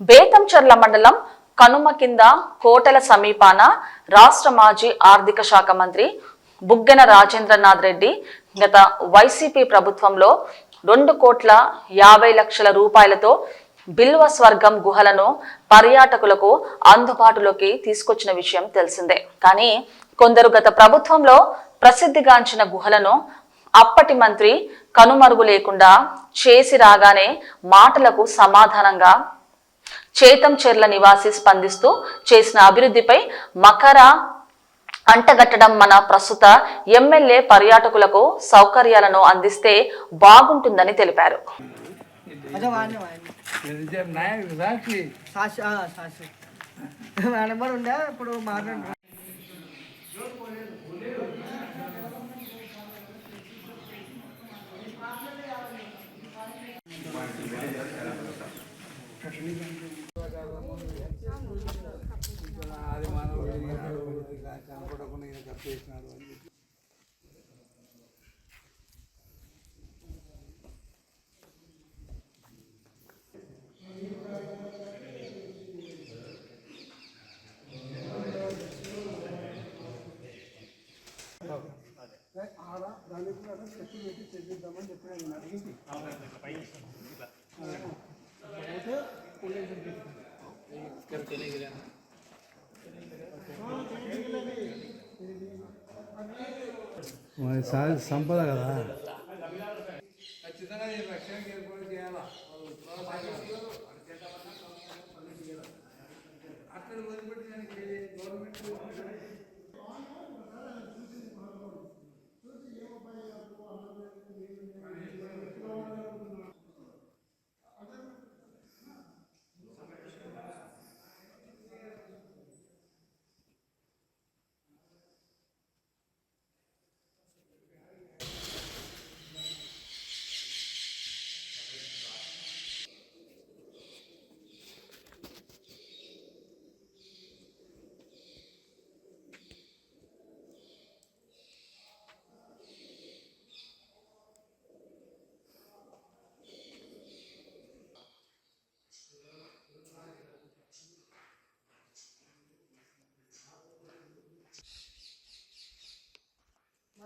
బేతంచెర్ల మండలం కనుమ కింద కోటల సమీపాన రాష్ట్ర మాజీ ఆర్థిక శాఖ మంత్రి బుగ్గన రాజేంద్రనాథ్ రెడ్డి గత వైసీపీ ప్రభుత్వంలో రెండు కోట్ల యాభై లక్షల రూపాయలతో బిల్వ స్వర్గం గుహలను పర్యాటకులకు అందుబాటులోకి తీసుకొచ్చిన విషయం తెలిసిందే. కానీ కొందరు గత ప్రభుత్వంలో ప్రసిద్ధిగాంచిన గుహలను అప్పటి మంత్రి కనుమరుగు లేకుండా చేసి రాగానే మాటలకు సమాధానంగా చేతం చెర్ల నివాసి స్పందిస్తూ చేసిన అభివృద్ధిపై మకర అంటగట్టడం మన ప్రస్తుత ఎమ్మెల్యే పర్యాటకులకు సౌకర్యాలను అందిస్తే బాగుంటుందని తెలిపారు. కనపడకుండా ఈయన కప్పేసినాడు అని చెప్పి మరి సా- సంపద కదా ఖచ్చితంగా ఈ రక్షణకి ఏర్పాటు చేయాలా? అట్లా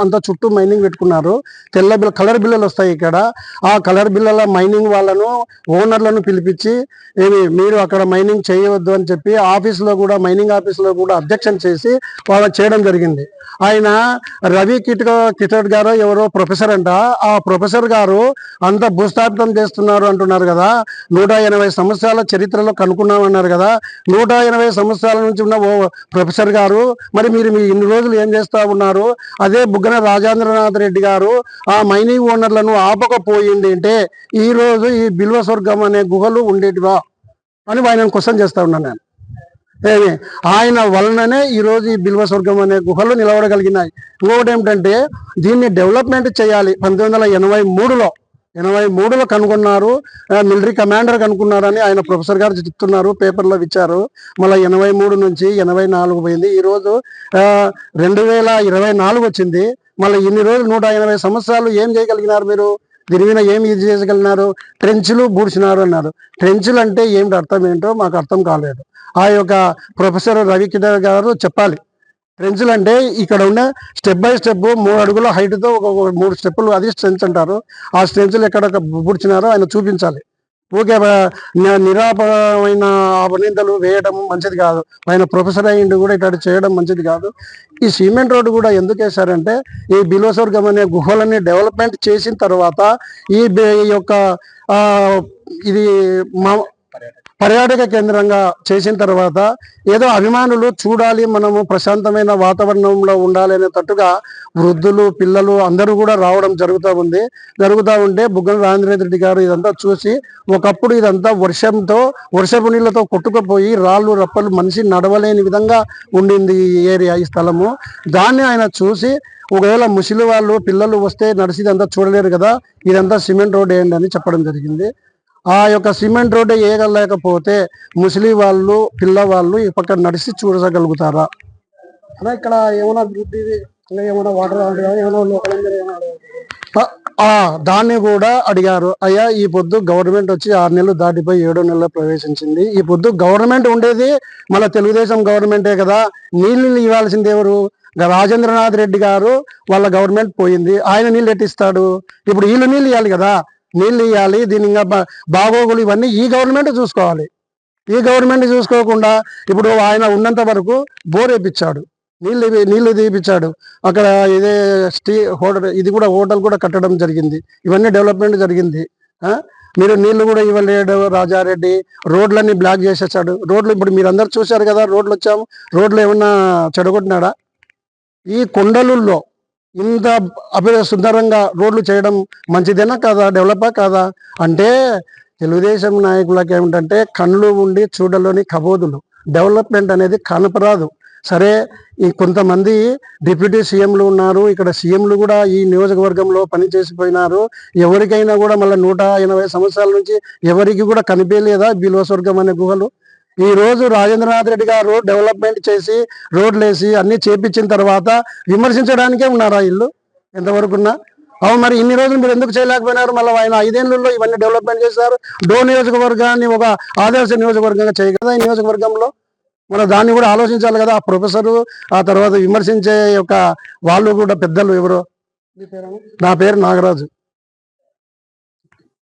అంత చుట్టూ మైనింగ్ పెట్టుకున్నారు. తెల్ల బిల్ల కలర్ బిల్లలు వస్తాయి ఇక్కడ. ఆ కలర్ బిల్లల మైనింగ్ వాళ్ళను ఓనర్లను పిలిపించి ఏమి మీరు అక్కడ మైనింగ్ చేయవద్దు అని చెప్పి ఆఫీస్లో కూడా మైనింగ్ ఆఫీస్లో కూడా అబ్జెక్షన్ చేసి వాళ్ళు చేయడం జరిగింది. ఆయన రవి కిట్ కిటోడ్ గారు ఎవరో ప్రొఫెసర్ అంట. ఆ ప్రొఫెసర్ గారు అంత భూస్థాపితం చేస్తున్నారు అంటున్నారు కదా. నూట ఎనభై సంవత్సరాల చరిత్రలో కనుక్కున్నామన్నారు కదా. నూట ఎనభై సంవత్సరాల నుంచి ఉన్న ఓ ప్రొఫెసర్ గారు మరి మీరు మీ ఇన్ని రోజులు ఏం చేస్తా ఉన్నారు? అదే బుగ్గన రాజేంద్రనాథ్ రెడ్డి గారు ఆ మైనింగ్ ఓనర్లను ఆపకపోయింది అంటే ఈ రోజు ఈ బిల్వ స్వర్గం అనే గుహలు ఉండేటివా అని ఆయన క్వశ్చన్ చేస్తా ఉన్నాను నేను. ఏమి? ఆయన వలననే ఈ రోజు ఈ బిల్వ స్వర్గం అనే గుహలు నిలబడగలిగినాయి ఇంకొకటి ఏమిటంటే దీన్ని డెవలప్మెంట్ చేయాలి. పంతొమ్మిది వందల ఎనభై మూడులో ఎనభై మూడులో కనుగొన్నారు. మిలిటరీ కమాండర్ కనుక్కున్నారని ఆయన ప్రొఫెసర్ గారు చెప్తున్నారు పేపర్లో ఇచ్చారు. మళ్ళీ ఎనభై మూడు నుంచి ఎనభై నాలుగు పోయింది. ఈరోజు రెండు వేల ఇరవై నాలుగు వచ్చింది. మళ్ళీ ఇన్ని రోజులు నూట ఎనభై సంవత్సరాలు ఏం చేయగలిగినారు మీరు? దీని ఏమి ఇది చేయగలిగినారు ట్రెంచ్లు బూడ్చినారు అన్నారు. ట్రెంచ్లు అంటే ఏమిటి అర్థం ఏంటో మాకు అర్థం కాలేదు. ఆ యొక్క ప్రొఫెసర్ రవి గారు చెప్పాలి. ట్రెంచ్లు అంటే ఇక్కడ ఉన్న స్టెప్ బై స్టెప్ మూడు అడుగుల హైట్తో ఒక మూడు స్టెప్పులు అది స్ట్రెంచ్ అంటారు. ఆ స్ట్రెంచ్లు ఎక్కడ బూడ్చినారో ఆయన చూపించాలి. ఊకే నిరాపమైన ని- నిరాపరమైన వేయడం మంచిది కాదు. ఆయన ప్రొఫెసర్ అయ్యిండు కూడా ఇట్లా చేయడం మంచిది కాదు. ఈ సిమెంట్ రోడ్డు కూడా ఎందుకు వేశారంటే ఈ బిలోస్వర్గం అనే గుహలని డెవలప్మెంట్ చేసిన తర్వాత ఈ యొక్క ఇది మా పర్యాటక కేంద్రంగా చేసిన తర్వాత ఏదో అభిమానులు చూడాలి మనము ప్రశాంతమైన వాతావరణంలో ఉండాలి అనేటట్టుగా వృద్ధులు పిల్లలు అందరూ కూడా రావడం జరుగుతూ ఉంది. జరుగుతూ ఉంటే బుగ్గన రాజేంద్ర రెడ్డి గారు ఇదంతా చూసి ఒకప్పుడు ఇదంతా వర్షంతో వర్షపు నీళ్ళతో కొట్టుకుపోయి రాళ్ళు రప్పలు మనిషి నడవలేని విధంగా ఉండింది ఈ ఏరియా ఈ స్థలము. దాన్ని ఆయన చూసి ఒకవేళ ముసలి వాళ్ళు పిల్లలు వస్తే నడిచి అంతా చూడలేరు కదా ఇదంతా సిమెంట్ రోడ్ వేయండి అని చెప్పడం జరిగింది. ఆ యొక్క సిమెంట్ రోడ్డు వేయగలేకపోతే ముసలి వాళ్ళు పిల్లవాళ్ళు ఈ పక్క నడిచి చూడగలుగుతారా? అదే ఇక్కడ ఏమైనా అభివృద్ధి ఏమైనా వాటర్ ఏమైనా లోకల్ దాన్ని కూడా అడిగారు. అయ్యా ఈ పొద్దు గవర్నమెంట్ వచ్చి ఆరు నెలలు దాటిపోయి ఏడో నెలలో ప్రవేశించింది. ఈ పొద్దు గవర్నమెంట్ ఉండేది మళ్ళీ తెలుగుదేశం గవర్నమెంటే కదా. నీళ్ళు ఇవ్వాల్సింది ఎవరు? రాజేంద్రనాథ్ రెడ్డి గారు వాళ్ళ గవర్నమెంట్ పోయింది. ఆయన నీళ్ళు ఎట్టిస్తాడు? ఇప్పుడు వీళ్ళు నీళ్ళు ఇవ్వాలి కదా. నీళ్ళు ఇవ్వాలి దీని ఇంకా బా- బాగోగులు ఇవన్నీ ఈ గవర్నమెంట్ చూసుకోవాలి. ఈ గవర్నమెంట్ చూసుకోకుండా ఇప్పుడు ఆయన ఉన్నంత వరకు బోర్ వేపించాడు నీళ్ళు నీళ్ళు నీళ్ళు అక్కడ ఇదే స్టీ హోటల్ ఇది కూడా హోటల్ కూడా కట్టడం జరిగింది. ఇవన్నీ డెవలప్మెంట్ జరిగింది. మీరు నీళ్ళు కూడా ఇవ్వలేడు రాజారెడ్డి. రోడ్లన్నీ బ్లాక్ చేసేసాడు. రోడ్లు ఇప్పుడు మీరు అందరు చూశారు కదా రోడ్లు వచ్చాము రోడ్లు ఏమన్నా చెడగొట్టినాడా? ఈ కొండలుల్లో ఇంత అభి సుందరంగా రోడ్లు చేయడం మంచిదేనా కాదా? డెవలపా కాదా? అంటే తెలుగుదేశం నాయకులకు ఏమిటంటే కళ్ళు ఉండి చూడలోని కబోదులు. డెవలప్మెంట్ అనేది కనపరాదు సరే ఈ కొంతమంది డిప్యూటీ సీఎంలు ఉన్నారు. ఇక్కడ సీఎంలు కూడా ఈ నియోజకవర్గంలో పనిచేసిపోయినారు. ఎవరికైనా కూడా మళ్ళీ నూట ఎనభై సంవత్సరాల నుంచి ఎవరికి కూడా కనిపించలేదా బిలోస్వర్గం అనే గుహలు? ఈ రోజు రాజేంద్రనాథ్ రెడ్డి గారు రోడ్ డెవలప్మెంట్ చేసి రోడ్లు వేసి అన్ని చేపించిన తర్వాత విమర్శించడానికే ఉన్నారా ఇల్లు ఎంతవరకున్నా? అవును మరి ఇన్ని రోజులు మీరు ఎందుకు చేయలేకపోయినారు? మళ్ళీ ఆయన ఐదేళ్ళలో ఇవన్నీ డెవలప్మెంట్ చేశారు. డో నియోజకవర్గాన్ని ఒక ఆదర్శ నియోజకవర్గంగా చేయగలదా ఈ నియోజకవర్గంలో? మన దాన్ని కూడా ఆలోచించాలి కదా. ఆ ప్రొఫెసర్ ఆ తర్వాత విమర్శించే యొక్క వాళ్ళు కూడా పెద్దలు ఎవరు? నా పేరు నాగరాజు.